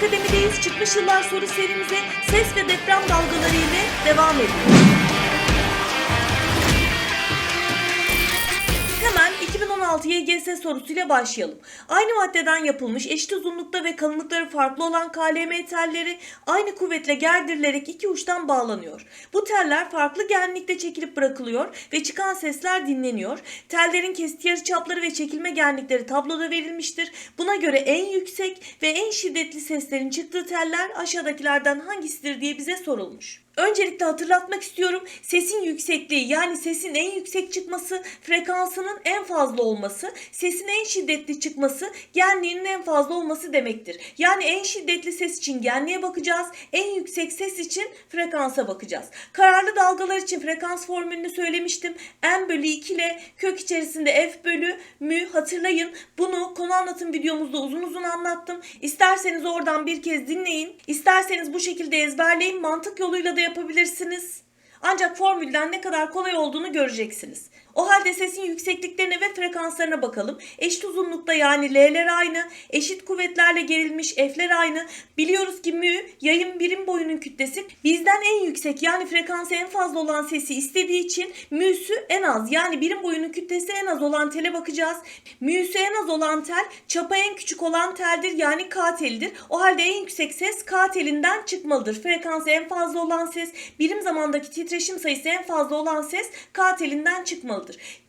Akademi'deyiz. Çıkmış yıllar soru serimize ses ve deprem dalgaları ile devam ediyoruz. 2016 YGS sorusuyla başlayalım. Aynı maddeden yapılmış eşit uzunlukta ve kalınlıkları farklı olan KLM telleri aynı kuvvetle gerdirilerek iki uçtan bağlanıyor. Bu teller farklı genlikte çekilip bırakılıyor ve çıkan sesler dinleniyor. Tellerin kesit yarıçapları ve çekilme genlikleri tabloda verilmiştir. Buna göre en yüksek ve en şiddetli seslerin çıktığı teller aşağıdakilerden hangisidir diye bize sorulmuş. Öncelikle hatırlatmak istiyorum. Sesin yüksekliği yani sesin en yüksek çıkması frekansının en fazla olması, sesin en şiddetli çıkması genliğinin en fazla olması demektir. Yani en şiddetli ses için genliğe bakacağız, en yüksek ses için frekansa bakacağız. Kararlı dalgalar için frekans formülünü söylemiştim. M bölü 2 ile kök içerisinde F bölü mü hatırlayın. Bunu konu anlatım videomuzda uzun uzun anlattım. İsterseniz oradan bir kez dinleyin. İsterseniz bu şekilde ezberleyin. Mantık yoluyla da yapabilirsiniz. Ancak formülden ne kadar kolay olduğunu göreceksiniz. O halde sesin yüksekliklerine ve frekanslarına bakalım. Eşit uzunlukta yani L'ler aynı, eşit kuvvetlerle gerilmiş F'ler aynı. Biliyoruz ki mü yayın birim boyunun kütlesi. Bizden en yüksek yani frekansı en fazla olan sesi istediği için müsü en az yani birim boyunun kütlesi en az olan tele bakacağız. Müsü en az olan tel çapa en küçük olan teldir yani K telidir. O halde en yüksek ses K telinden çıkmalıdır. Frekansı en fazla olan ses, birim zamandaki titreşim sayısı en fazla olan ses K telinden çıkmalıdır.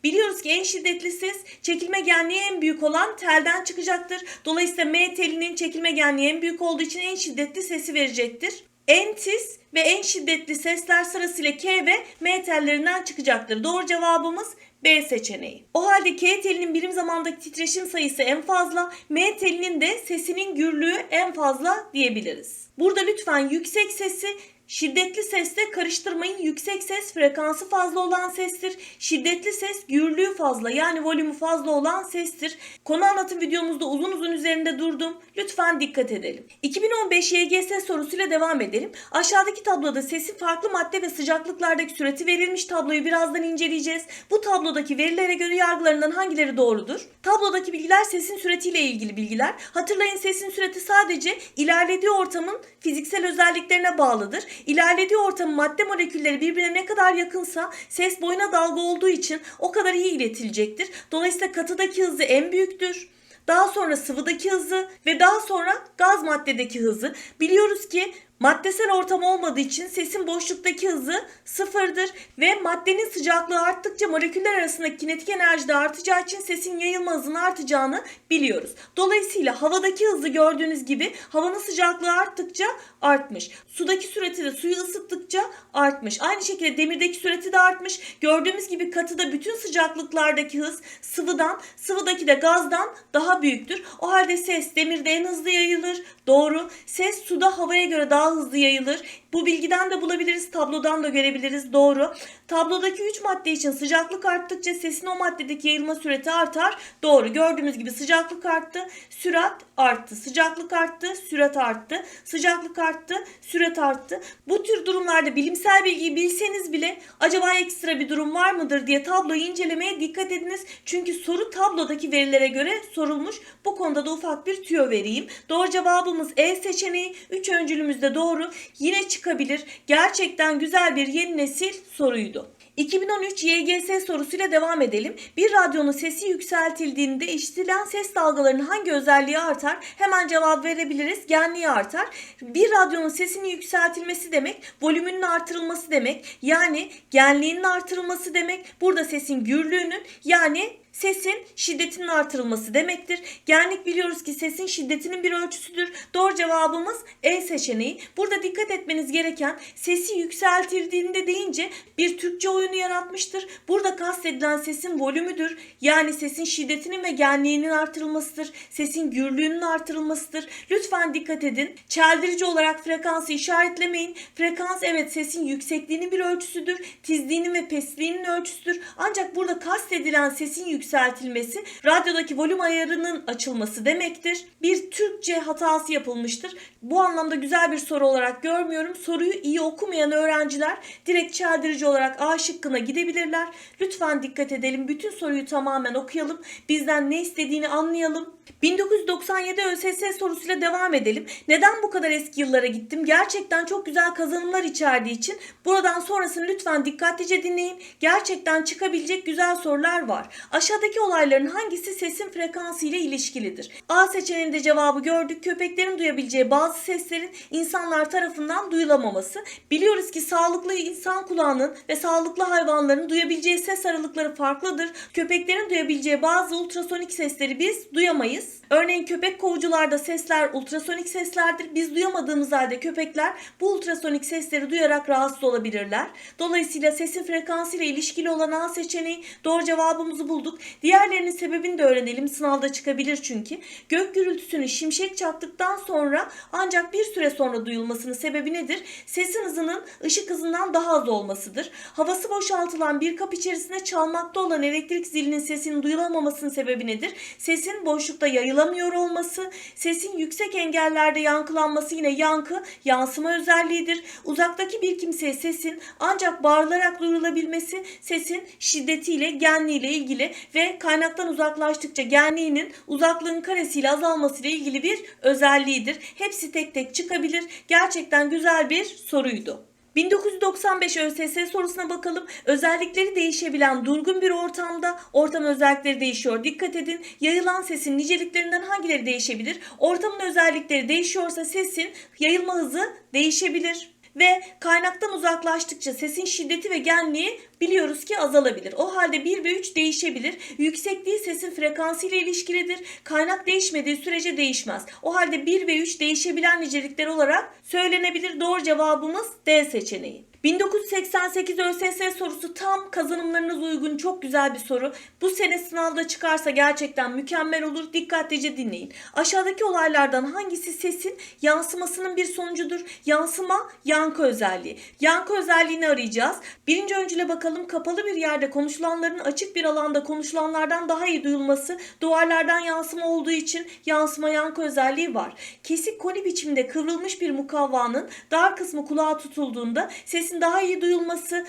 Biliyoruz ki en şiddetli ses çekilme genliği en büyük olan telden çıkacaktır. Dolayısıyla M telinin çekilme genliği en büyük olduğu için en şiddetli sesi verecektir. En tiz ve en şiddetli sesler sırasıyla K ve M tellerinden çıkacaktır. Doğru cevabımız B seçeneği. O halde K telinin birim zamandaki titreşim sayısı en fazla, M telinin de sesinin gürlüğü en fazla diyebiliriz. Burada lütfen yüksek sesi Şiddetli sesle karıştırmayın. Yüksek ses frekansı fazla olan sestir. Şiddetli ses gürlüğü fazla yani volümü fazla olan sestir. Konu anlatım videomuzda uzun uzun üzerinde durdum. Lütfen dikkat edelim. 2015 YGS sorusuyla devam edelim. Aşağıdaki tabloda sesin farklı madde ve sıcaklıklardaki süreti verilmiş tabloyu birazdan inceleyeceğiz. Bu tablodaki verilere göre yargılarından hangileri doğrudur? Tablodaki bilgiler sesin süretiyle ilgili bilgiler. Hatırlayın sesin süreti sadece ilerlediği ortamın fiziksel özelliklerine bağlıdır. İlerlediği ortamın madde molekülleri birbirine ne kadar yakınsa ses boyuna dalga olduğu için o kadar iyi iletilecektir. Dolayısıyla katıdaki hızı en büyüktür. Daha sonra sıvıdaki hızı ve daha sonra gaz maddedeki hızı. Biliyoruz ki Maddesel ortam olmadığı için sesin boşluktaki hızı sıfırdır ve maddenin sıcaklığı arttıkça moleküller arasındaki kinetik enerji de artacağı için sesin yayılma hızının artacağını biliyoruz. Dolayısıyla havadaki hızı gördüğünüz gibi havanın sıcaklığı arttıkça artmış. Sudaki süreti de suyu ısıttıkça artmış. Aynı şekilde demirdeki süreti de artmış. Gördüğümüz gibi katıda bütün sıcaklıklardaki hız sıvıdan, sıvıdaki de gazdan daha büyüktür. O halde ses demirde en hızlı yayılır. Doğru. Ses suda havaya göre daha hızlı yayılır. Bu bilgiden de bulabiliriz, tablodan da görebiliriz. Doğru. Tablodaki 3 madde için sıcaklık arttıkça sesin o maddedeki yayılma süreti artar. Doğru. Gördüğümüz gibi sıcaklık arttı, sürat arttı. Sıcaklık arttı, sürat arttı. Sıcaklık arttı, sürat arttı. Bu tür durumlarda bilimsel bilgiyi bilseniz bile acaba ekstra bir durum var mıdır diye tabloyu incelemeye dikkat ediniz. Çünkü soru tablodaki verilere göre sorulmuş. Bu konuda da ufak bir tüyo vereyim. Doğru cevabımız E seçeneği. 3 öncülümüz de doğru. Yine çıkabilir. Gerçekten güzel bir yeni nesil soruydu. 2013 YGS sorusuyla devam edelim. Bir radyonun sesi yükseltildiğinde işitilen ses dalgalarının hangi özelliği artar? Hemen cevap verebiliriz. Genliği artar. Bir radyonun sesinin yükseltilmesi demek, volümünün artırılması demek. Yani genliğinin artırılması demek. Burada sesin gürlüğünün yani sesin şiddetinin artırılması demektir. Genlik biliyoruz ki sesin şiddetinin bir ölçüsüdür. Doğru cevabımız E seçeneği. Burada dikkat etmeniz gereken sesi yükseltildiğinde deyince bir Türkçe oyunu yaratmıştır. Burada kastedilen sesin volümüdür. Yani sesin şiddetinin ve genliğinin artırılmasıdır. Sesin gürlüğünün artırılmasıdır. Lütfen dikkat edin. Çeldirici olarak frekansı işaretlemeyin. Frekans evet sesin yüksekliğinin bir ölçüsüdür. Tizliğinin ve pesliğinin ölçüsüdür. Ancak burada kastedilen sesin yüksekliğinin yükseltilmesi radyodaki volüm ayarının açılması demektir. Bir Türkçe hatası yapılmıştır. Bu anlamda güzel bir soru olarak görmüyorum. Soruyu iyi okumayan öğrenciler direkt çeldirici olarak A şıkkına gidebilirler. Lütfen dikkat edelim. Bütün soruyu tamamen okuyalım. Bizden ne istediğini anlayalım. 1997 ÖSS sorusuyla devam edelim. Neden bu kadar eski yıllara gittim? Gerçekten çok güzel kazanımlar içerdiği için buradan sonrasını lütfen dikkatlice dinleyin. Gerçekten çıkabilecek güzel sorular var. Aşağıdaki olayların hangisi sesin frekansı ile ilişkilidir? A seçeneğinde cevabı gördük. Köpeklerin duyabileceği bazı seslerin insanlar tarafından duyulamaması. Biliyoruz ki sağlıklı insan kulağının ve sağlıklı hayvanların duyabileceği ses aralıkları farklıdır. Köpeklerin duyabileceği bazı ultrasonik sesleri biz duyamayız. Örneğin köpek kovucularda sesler ultrasonik seslerdir. Biz duyamadığımız halde köpekler bu ultrasonik sesleri duyarak rahatsız olabilirler. Dolayısıyla sesin frekansı ile ilişkili olan A seçeneği doğru cevabımızı bulduk. Diğerlerinin sebebini de öğrenelim. Sınavda çıkabilir çünkü. Gök gürültüsünü şimşek çaktıktan sonra ancak bir süre sonra duyulmasının sebebi nedir? Sesin hızının ışık hızından daha az olmasıdır. Havası boşaltılan bir kap içerisinde çalmakta olan elektrik zilinin sesinin duyulamamasının sebebi nedir? Sesin boşlukta yayılamıyor olması, sesin yüksek engellerde yankılanması yine yankı, yansıma özelliğidir. Uzaktaki bir kimseye sesin ancak bağırılarak duyulabilmesi sesin şiddetiyle, genliğiyle ilgili ve kaynaktan uzaklaştıkça genliğinin uzaklığın karesiyle azalmasıyla ilgili bir özelliğidir. Hepsi tek tek çıkabilir. Gerçekten güzel bir soruydu. 1995 ÖSS sorusuna bakalım. Özellikleri değişebilen durgun bir ortamda ortam özellikleri değişiyor. Dikkat edin. Yayılan sesin niceliklerinden hangileri değişebilir? Ortamın özellikleri değişiyorsa sesin yayılma hızı değişebilir. Ve kaynaktan uzaklaştıkça sesin şiddeti ve genliği biliyoruz ki azalabilir. O halde 1 ve 3 değişebilir. Yüksekliği sesin frekansı ile ilişkilidir. Kaynak değişmediği sürece değişmez. O halde 1 ve 3 değişebilen nicelikler olarak söylenebilir. Doğru cevabımız D seçeneği. 1988 ÖSS sorusu tam kazanımlarınız uygun çok güzel bir soru. Bu sene sınavda çıkarsa gerçekten mükemmel olur. Dikkatlice dinleyin. Aşağıdaki olaylardan hangisi sesin yansımasının bir sonucudur? Yansıma yankı özelliği. Yankı özelliğini arayacağız. Birinci öncüle bakalım. Kapalı bir yerde konuşulanların açık bir alanda konuşulanlardan daha iyi duyulması duvarlardan yansıma olduğu için yansıma yankı özelliği var. Kesik koni biçimde kıvrılmış bir mukavvanın dar kısmı kulağa tutulduğunda sesin daha iyi duyulması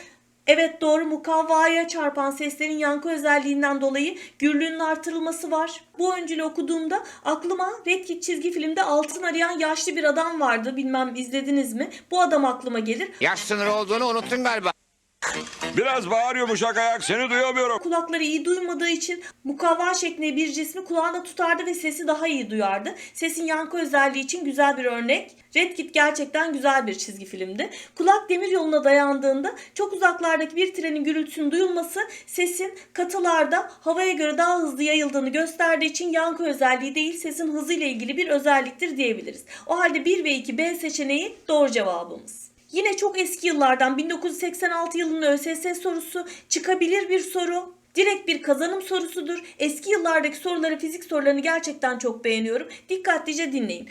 Evet doğru mukavvaya çarpan seslerin yankı özelliğinden dolayı gürlüğünün artırılması var. Bu öncülü okuduğumda aklıma Red Kit çizgi filmde altın arayan yaşlı bir adam vardı. Bilmem izlediniz mi? Bu adam aklıma gelir. Yaş sınırı olduğunu unuttun galiba. Biraz bağır yumuşak ayak seni duyamıyorum. Kulakları iyi duymadığı için mukavva şeklinde bir cismi kulağına tutardı ve sesi daha iyi duyardı. Sesin yankı özelliği için güzel bir örnek. Red Kit gerçekten güzel bir çizgi filmdi. Kulak demir yoluna dayandığında çok uzaklardaki bir trenin gürültüsünün duyulması sesin katılarda havaya göre daha hızlı yayıldığını gösterdiği için yankı özelliği değil sesin hızıyla ilgili bir özelliktir diyebiliriz. O halde 1 ve 2 B seçeneği doğru cevabımız. Yine çok eski yıllardan 1986 yılının ÖSS sorusu çıkabilir bir soru. Direkt bir kazanım sorusudur. Eski yıllardaki soruları, fizik sorularını gerçekten çok beğeniyorum. Dikkatlice dinleyin.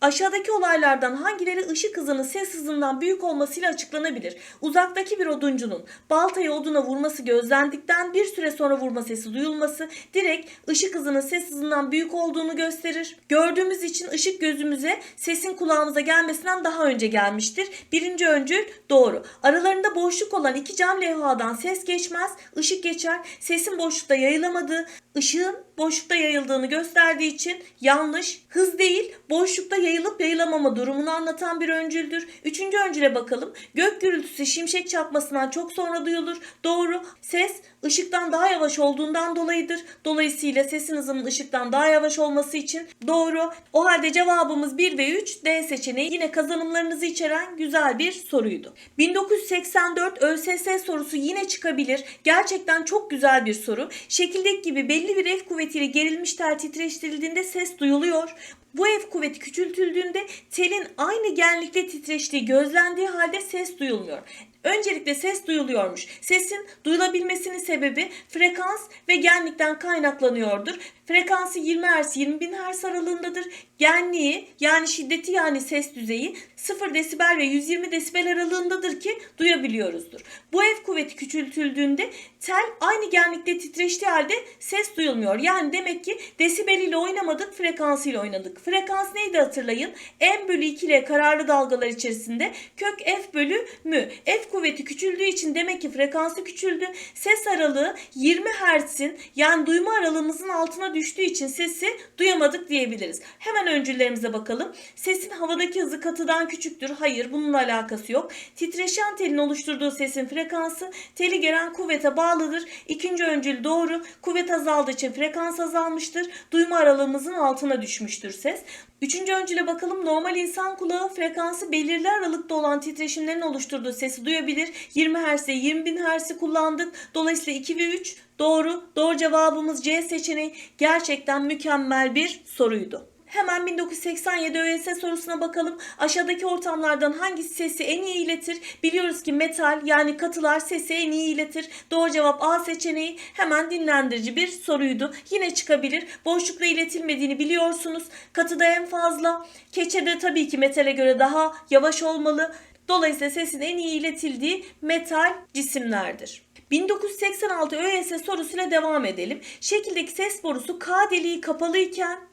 Aşağıdaki olaylardan hangileri ışık hızının ses hızından büyük olmasıyla açıklanabilir? Uzaktaki bir oduncunun baltayı oduna vurması gözlendikten bir süre sonra vurma sesi duyulması direkt ışık hızının ses hızından büyük olduğunu gösterir. Gördüğümüz için ışık gözümüze sesin kulağımıza gelmesinden daha önce gelmiştir. Birinci öncül doğru. Aralarında boşluk olan iki cam levhadan ses geçmez, ışık geçer. Sesin boşlukta yayılamadığı, ışığın boşlukta yayıldığını gösterdiği için yanlış. Hız değil, boşlukta yayılıp yayılamama durumunu anlatan bir öncüldür. Üçüncü öncüle bakalım. Gök gürültüsü şimşek çakmasından çok sonra duyulur. Doğru. Ses ışıktan daha yavaş olduğundan dolayıdır. Dolayısıyla sesin hızının ışıktan daha yavaş olması için doğru. O halde cevabımız 1 ve 3 D seçeneği yine kazanımlarınızı içeren güzel bir soruydu. 1984 ÖSS sorusu yine çıkabilir. Gerçekten çok güzel bir soru. Şekildeki gibi belli bir F kuvvetiyle gerilmiş tel titreştirildiğinde ses duyuluyor. Bu F kuvveti küçültüldüğünde telin aynı genlikte titreştiği gözlendiği halde ses duyulmuyor. Öncelikle ses duyuluyormuş. Sesin duyulabilmesinin sebebi frekans ve genlikten kaynaklanıyordur. Frekansı 20 Hz 20 bin Hz aralığındadır. Genliği yani şiddeti yani ses düzeyi 0 desibel ve 120 desibel aralığındadır ki duyabiliyoruzdur. Bu F kuvveti küçültüldüğünde tel aynı genlikte titreştiği halde ses duyulmuyor. Yani demek ki desibeliyle oynamadık frekansıyla oynadık. Frekans neydi hatırlayın? M bölü 2 ile kararlı dalgalar içerisinde kök F bölü mü. F kuvveti küçüldüğü için demek ki frekansı küçüldü. Ses aralığı 20 Hz'in yani duyma aralığımızın altına düştüğü için sesi duyamadık diyebiliriz. Hemen öncüllerimize bakalım. Sesin havadaki hızı katıdan küçüktür. Hayır bununla alakası yok. Titreşen telin oluşturduğu sesin frekansı teli gelen kuvvete bağlıdır. İkinci öncül doğru. Kuvvet azaldığı için frekans azalmıştır. Duyma aralığımızın altına düşmüştür ses. Üçüncü öncüle bakalım. Normal insan kulağı frekansı belirli aralıkta olan titreşimlerin oluşturduğu sesi duyabilir. 20 Hz ile 20 bin Hz'i kullandık. Dolayısıyla 2 ve 3 doğru. Doğru cevabımız C seçeneği. Gerçekten mükemmel bir soruydu. Hemen 1987 ÖSS sorusuna bakalım. Aşağıdaki ortamlardan hangisi sesi en iyi iletir? Biliyoruz ki metal yani katılar sesi en iyi iletir. Doğru cevap A seçeneği. Hemen dinlendirici bir soruydu. Yine çıkabilir. Boşlukla iletilmediğini biliyorsunuz. Katıda en fazla. Keçede tabii ki metale göre daha yavaş olmalı. Dolayısıyla sesin en iyi iletildiği metal cisimlerdir. 1986 ÖSS sorusuyla devam edelim. Şekildeki ses borusu K deliği kapalı iken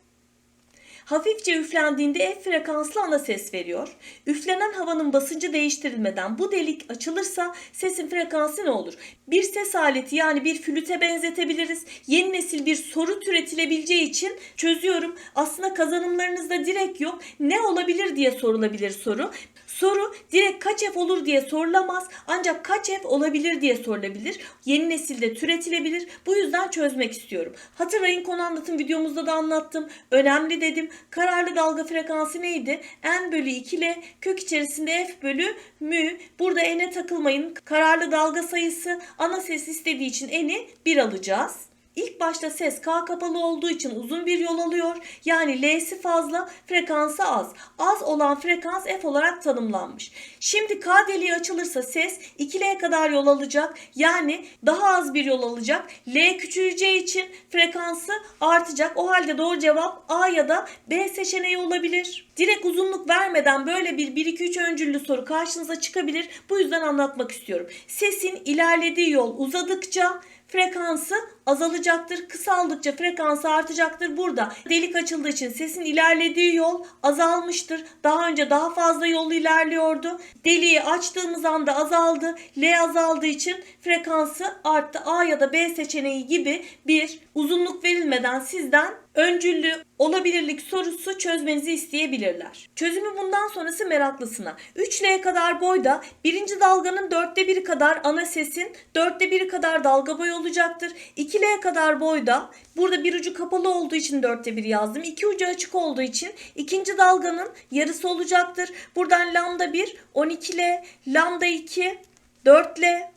Hafifçe üflendiğinde F frekanslı ana ses veriyor. Üflenen havanın basıncı değiştirilmeden bu delik açılırsa sesin frekansı ne olur? Bir ses aleti yani bir flüte benzetebiliriz. Yeni nesil bir soru türetilebileceği için çözüyorum. Aslında kazanımlarınızda direkt yok. Ne olabilir diye sorulabilir soru. Soru direkt kaç F olur diye sorulamaz. Ancak kaç F olabilir diye sorulabilir. Yeni nesilde türetilebilir. Bu yüzden çözmek istiyorum. Hatırlayın konu anlatım videomuzda da anlattım. Önemli dedim. Kararlı dalga frekansı neydi? N bölü 2 ile kök içerisinde F bölü mü. Burada N'e takılmayın. Kararlı dalga sayısı ana ses istediği için N'i 1 alacağız. İlk başta ses K kapalı olduğu için uzun bir yol alıyor. Yani L'si fazla, frekansı az. Az olan frekans F olarak tanımlanmış. Şimdi K deliği açılırsa ses 2L'ye kadar yol alacak. Yani daha az bir yol alacak. L küçüleceği için frekansı artacak. O halde doğru cevap A ya da B seçeneği olabilir. Direkt uzunluk vermeden böyle bir 1-2-3 öncüllü soru karşınıza çıkabilir. Bu yüzden anlatmak istiyorum. Sesin ilerlediği yol uzadıkça frekansı azalacaktır. Kısaldıkça frekansı artacaktır. Burada delik açıldığı için sesin ilerlediği yol azalmıştır. Daha önce daha fazla yol ilerliyordu. Deliği açtığımız anda azaldı. L azaldığı için frekansı arttı. A ya da B seçeneği gibi bir uzunluk verilmeden sizden öncüllü olabilirlik sorusu çözmenizi isteyebilirler. Çözümü bundan sonrası meraklısına. 3L kadar boyda birinci dalganın dörtte biri kadar ana sesin dörtte biri kadar dalga boyu olacaktır. 2L kadar boyda burada bir ucu kapalı olduğu için dörtte bir yazdım. İki ucu açık olduğu için ikinci dalganın yarısı olacaktır. Buradan lambda 1 12L, lambda 2 4L.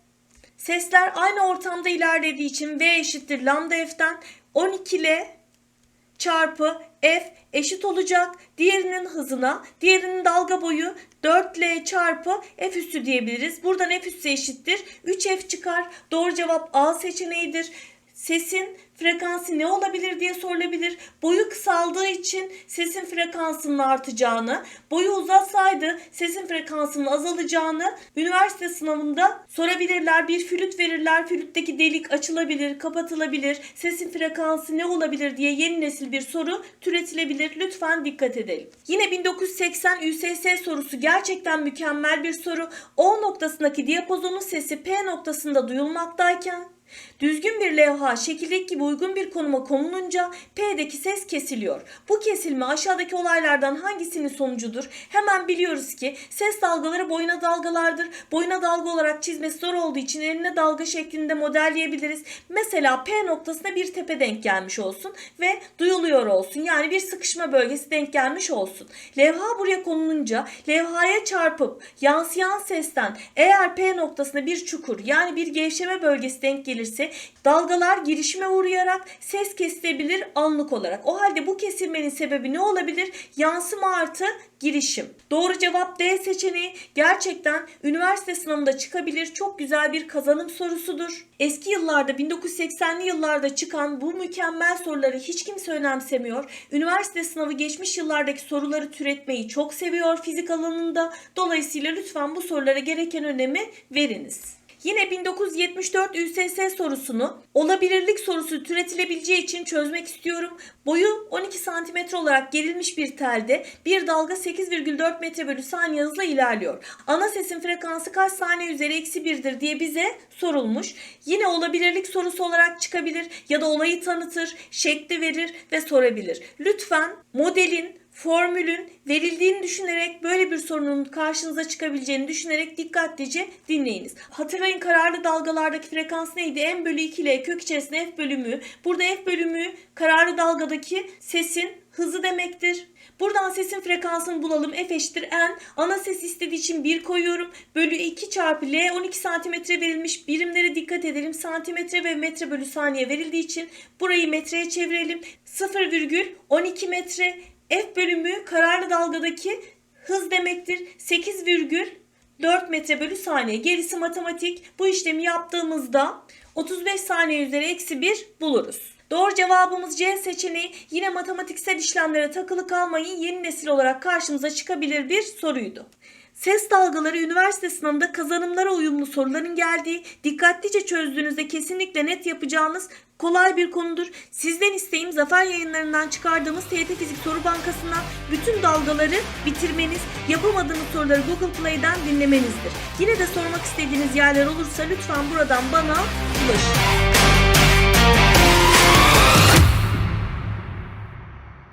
Sesler aynı ortamda ilerlediği için V eşittir lambda F'ten 12L çarpı F eşit olacak diğerinin hızına. Diğerinin dalga boyu 4L çarpı F üssü diyebiliriz. Buradan F üssü eşittir. 3F çıkar. Doğru cevap A seçeneğidir. Sesin frekansı ne olabilir diye sorulabilir. Boyu kısaldığı için sesin frekansının artacağını, boyu uzatsaydı sesin frekansının azalacağını üniversite sınavında sorabilirler. Bir flüt verirler. Flütteki delik açılabilir, kapatılabilir. Sesin frekansı ne olabilir diye yeni nesil bir soru türetilebilir. Lütfen dikkat edelim. Yine 1980 ÜSS sorusu gerçekten mükemmel bir soru. O noktasındaki diyapazonun sesi P noktasında duyulmaktayken Düzgün bir levha şekildeki gibi uygun bir konuma konulunca P'deki ses kesiliyor. Bu kesilme aşağıdaki olaylardan hangisinin sonucudur? Hemen biliyoruz ki ses dalgaları boyuna dalgalardır. Boyuna dalga olarak çizmesi zor olduğu için eline dalga şeklinde modelleyebiliriz. Mesela P noktasına bir tepe denk gelmiş olsun ve duyuluyor olsun. Yani bir sıkışma bölgesi denk gelmiş olsun. Levha buraya konulunca levhaya çarpıp yansıyan sesten eğer P noktasına bir çukur yani bir gevşeme bölgesi denk gelirse dalgalar girişime uğrayarak ses kesilebilir anlık olarak. O halde bu kesilmenin sebebi ne olabilir? Yansıma artı girişim. Doğru cevap D seçeneği gerçekten üniversite sınavında çıkabilir. Çok güzel bir kazanım sorusudur. Eski yıllarda 1980'li yıllarda çıkan bu mükemmel soruları hiç kimse önemsemiyor. Üniversite sınavı geçmiş yıllardaki soruları türetmeyi çok seviyor fizik alanında. Dolayısıyla lütfen bu sorulara gereken önemi veriniz. Yine 1974 ÜSS sorusunu olabilirlik sorusu türetilebileceği için çözmek istiyorum. Boyu 12 cm olarak gerilmiş bir telde bir dalga 8,4 metre bölü saniye hızla ilerliyor. Ana sesin frekansı kaç saniye üzeri eksi birdir diye bize sorulmuş. Yine olabilirlik sorusu olarak çıkabilir ya da olayı tanıtır, şekli verir ve sorabilir. Lütfen modelin formülün verildiğini düşünerek böyle bir sorunun karşınıza çıkabileceğini düşünerek dikkatlice dinleyiniz. Hatırlayın kararlı dalgalardaki frekans neydi? M bölü 2 ile kök içerisinde F bölümü. Burada F bölümü kararlı dalgadaki sesin hızı demektir. Buradan sesin frekansını bulalım. F eşittir N. Ana ses istediği için 1 koyuyorum. Bölü 2 çarpı L 12 santimetre verilmiş. Birimlere dikkat edelim. Santimetre ve metre bölü saniye verildiği için burayı metreye çevirelim. 0,12 metre F bölümü kararlı dalgadaki hız demektir. 8,4 metre bölü saniye. Gerisi matematik. Bu işlemi yaptığımızda 35 saniye üzeri eksi 1 buluruz. Doğru cevabımız C seçeneği. Yine matematiksel işlemlere takılı kalmayın. Yeni nesil olarak karşımıza çıkabilir bir soruydu. Ses dalgaları üniversite sınavında kazanımlara uyumlu soruların geldiği, dikkatlice çözdüğünüzde kesinlikle net yapacağınız kolay bir konudur. Sizden isteğim Zafer yayınlarından çıkardığımız TYT Fizik Soru Bankası'ndan bütün dalgaları bitirmeniz, yapamadığınız soruları Google Play'den dinlemenizdir. Yine de sormak istediğiniz yerler olursa lütfen buradan bana ulaşın.